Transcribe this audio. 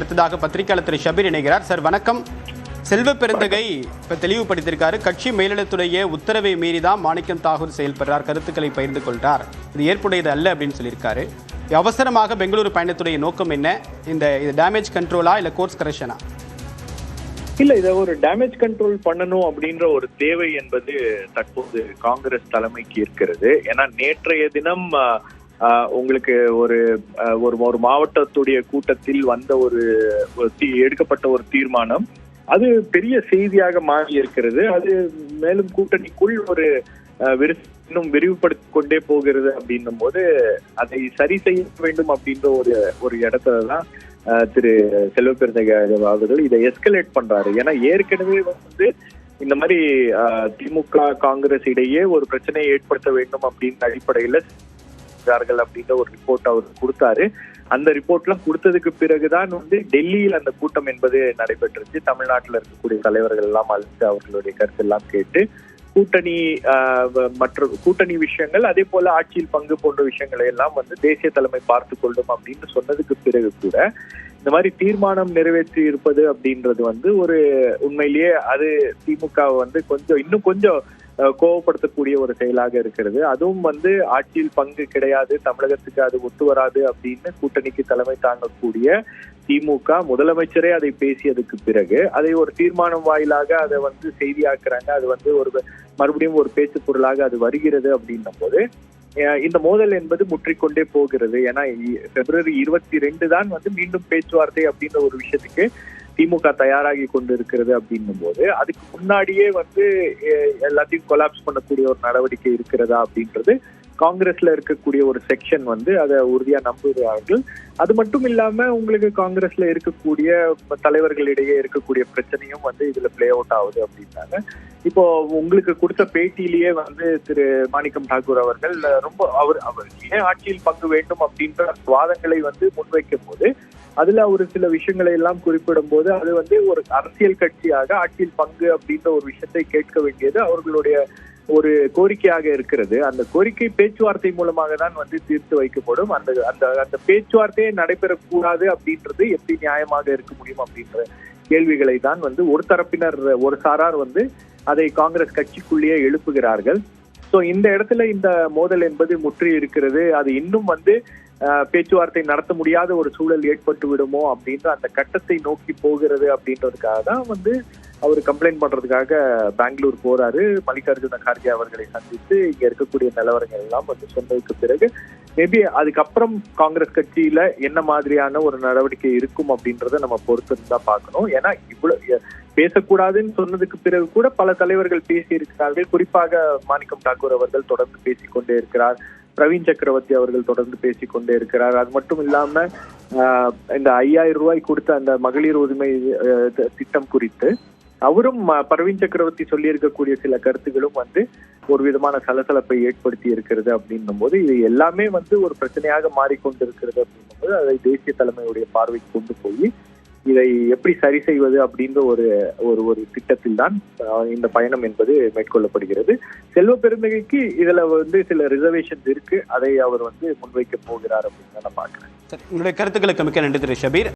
அடுத்ததாக பத்திரிகையாளர் திரு ஷபீர் இணைகிறார். சார் வணக்கம். செல்வ பெருந்தகை இப்ப தெளிவுபடுத்தியிருக்காரு. கட்சி மேலிடத்துடைய உத்தரவை மீறி தான் மாணிக்கம் தாகூர் செயல்படுறார். கருத்துக்களை பகிர்ந்து கொள்றார். இது ஏற்புடையது அல்ல அப்படின்னு சொல்லியிருக்காரு. அவசரமாக பெங்களூரு பயணத்துடைய நோக்கம் என்ன? இந்த இது டேமேஜ் கண்ட்ரோலா இல்ல கோர்ஸ் கரெக்ஷனா இல்ல இதை ஒரு டேமேஜ் கண்ட்ரோல் பண்ணணும் அப்படின்ற ஒரு தேவை என்பது தற்போது காங்கிரஸ் தலைமைக்கு இருக்கிறது. ஏன்னா நேற்றைய தினம் உங்களுக்கு ஒரு ஒரு ஒரு மாவட்டத்துடைய கூட்டத்தில் வந்த ஒரு தீ- எடுக்கப்பட்ட ஒரு தீர்மானம். அது பெரிய செய்தியாக மாறி இருக்கிறது. அது மேலும் கூட்டணிக்குள் ஒரு விரு- இன்னும் விரிவுபடுத்தி கொண்டே போகிறது அப்படின்னும் போது அதை சரி செய்ய வேண்டும் அப்படின்ற ஒரு ஒரு இடத்துல தான் ஆஹ், திரு செல்வபெருந்தகை அவர்கள் இதை எஸ்கலேட் பண்றாரு. ஏன்னா ஏற்கனவே வந்து இந்த மாதிரி ஆஹ், திமுக காங்கிரஸ் இடையே ஒரு பிரச்சனையை ஏற்படுத்த வேண்டும் அப்படின்ற அடிப்படையில இருக்கிறார்கள் அப்படின்ற ஒரு ரிப்போர்ட் அவர் கொடுத்தாரு. அந்த ரிப்போர்ட்லாம் கொடுத்ததுக்கு பிறகுதான் வந்து டெல்லியில் அந்த கூட்டம் என்பது நடைபெற்றுச்சு தமிழ்நாட்டில் இருக்கக்கூடிய தலைவர்கள் எல்லாம் அழைத்து அவர்களுடைய கருத்து எல்லாம் கேட்டு கூட்டணி மற்ற கூட்டணி விஷயங்கள் அதே போல ஆட்சியில் பங்கு போன்ற விஷயங்களை எல்லாம் வந்து தேசிய தலைமை பார்த்து கொள்ளும் அப்படின்னு சொன்னதுக்கு பிறகு கூட இந்த மாதிரி தீர்மானம் நிறைவேற்றி இருப்பது அப்படின்றது வந்து ஒரு உண்மையிலேயே அது திமுக வந்து கொஞ்சம் இன்னும் கொஞ்சம் கோவப்படுத்தக்கூடிய ஒரு செயலாக இருக்கிறது. அதுவும் வந்து ஆட்சியில் பங்கு கிடையாது தமிழகத்துக்கு அது ஒத்து வராது அப்படின்னு கூட்டணிக்கு தலைமை தாங்கக்கூடிய திமுக முதலமைச்சரே அதை பேசியதுக்கு பிறகு அதை ஒரு தீர்மானம் வாயிலாக அதை வந்து செய்தியாக்குறாங்க. அது வந்து ஒரு மறுபடியும் ஒரு பேச்சு பொருளாக அது வருகிறது அப்படின்னும் போது இந்த மோதல் என்பது முற்றிக்கொண்டே போகிறது. ஏன்னா பிப்ரவரி இருபத்தி ரெண்டு தான் வந்து மீண்டும் பேச்சுவார்த்தை அப்படின்ற ஒரு விஷயத்துக்கு திமுக தயாராகி கொண்டு இருக்கிறது அப்படின்னும் போது அதுக்கு முன்னாடியே வந்து எல்லாத்தையும் கொலாப்ஸ் பண்ணக்கூடிய ஒரு நடவடிக்கை இருக்கிறதா அப்படின்றது காங்கிரஸ்ல இருக்கக்கூடிய ஒரு செக்ஷன் வந்து அதை உறுதியா நம்புகிறார்கள். அது மட்டும் இல்லாம உங்களுக்கு காங்கிரஸ்ல இருக்கக்கூடிய தலைவர்களிடையே இருக்கக்கூடிய பிரச்சனையும் வந்து இதுல பிளே அவுட் ஆகுது அப்படின்னாங்க. இப்போ உங்களுக்கு கொடுத்த பேட்டியிலேயே வந்து திரு மாணிக்கம் தாக்கூர் அவர்கள் ரொம்ப அவர் அவர் ஏன் ஆட்சியில் பங்கு வேண்டும் அப்படின்ற வாதங்களை வந்து முன்வைக்கும் போது அதுல ஒரு சில விஷயங்களை எல்லாம் குறிப்பிடும் போது அது வந்து ஒரு அரசியல் கட்சியாக ஆட்சியில் பங்கு அப்படின்ற ஒரு விஷயத்தை கேட்க வேண்டியது அவர்களுடைய ஒரு கோரிக்கையாக இருக்கிறது. அந்த கோரிக்கை பேச்சுவார்த்தை மூலமாக தான் வந்து தீர்த்து வைக்கப்படும். அந்த அந்த அந்த பேச்சுவார்த்தையே நடைபெறக்கூடாது அப்படின்றது எப்படி நியாயமாக இருக்க முடியும் அப்படின்ற கேள்விகளை தான் வந்து ஒரு தரப்பினர் ஒரு சாரார் வந்து அதை காங்கிரஸ் கட்சிக்குள்ளேயே எழுப்புகிறார்கள். ஸோ இந்த இடத்துல இந்த மோதல் என்பது முற்றி இருக்கிறது அது இன்னும் வந்து பேச்சுவார்த்தை நடத்த முடியாத ஒரு சூழல் ஏற்பட்டு விடுமோ அப்படின்ற அந்த கட்டத்தை நோக்கி போகிறது அப்படின்றதுக்காக தான் வந்து அவர் கம்ப்ளைண்ட் பண்றதுக்காக பெங்களூர் போறாரு. மல்லிகார்ஜுன கார்கே அவர்களை சந்தித்து இங்க இருக்கக்கூடிய நிலவரங்கள் எல்லாம் வந்து சொன்னதுக்கு பிறகு மேபி அதுக்கப்புறம் காங்கிரஸ் கட்சியில என்ன மாதிரியான ஒரு நடவடிக்கை இருக்கும் அப்படின்றத நம்ம பொறுத்து தான் பார்க்கணும். ஏன்னா இவ்வளவு பேசக்கூடாதுன்னு சொன்னதுக்கு பிறகு கூட பல தலைவர்கள் பேசி இருக்கிறார்கள் குறிப்பாக மாணிக்கம் தாக்கூர் அவர்கள் தொடர்ந்து பேசிக்கொண்டே இருக்கிறார். பிரவீன் சக்கரவர்த்தி அவர்கள் தொடர்ந்து பேசிக் கொண்டே இருக்கிறார். அது மட்டும் இல்லாம இந்த ஐயாயிரம் ரூபாய் கொடுத்த அந்த மகளிர் உரிமை திட்டம் குறித்து அவரும் பரவீன் சக்கரவர்த்தி சொல்லி இருக்கக்கூடிய சில கருத்துகளும் வந்து ஒரு விதமான சலசலப்பை ஏற்படுத்தி இருக்கிறது அப்படின்னும் போது இது எல்லாமே வந்து ஒரு பிரச்சனையாக மாறிக்கொண்டிருக்கிறது அப்படின்னும் போது அதை தேசிய தலைமையுடைய பார்வைக்கு கொண்டு போய் இதை எப்படி சரி செய்வது அப்படின்ற ஒரு ஒரு ஒரு திட்டத்தில் தான் இந்த பயணம் என்பது மேற்கொள்ளப்படுகிறது. செல்வ பெருந்தகைக்கு இதுல வந்து சில ரிசர்வேஷன்ஸ் இருக்கு. அதை அவர் வந்து முன்வைக்க போகிறார் அப்படின்னு நான் பாக்குறேன் உங்களுடைய கருத்துக்களுக்கு மிக்க நன்றி திரு. ஷபீர்.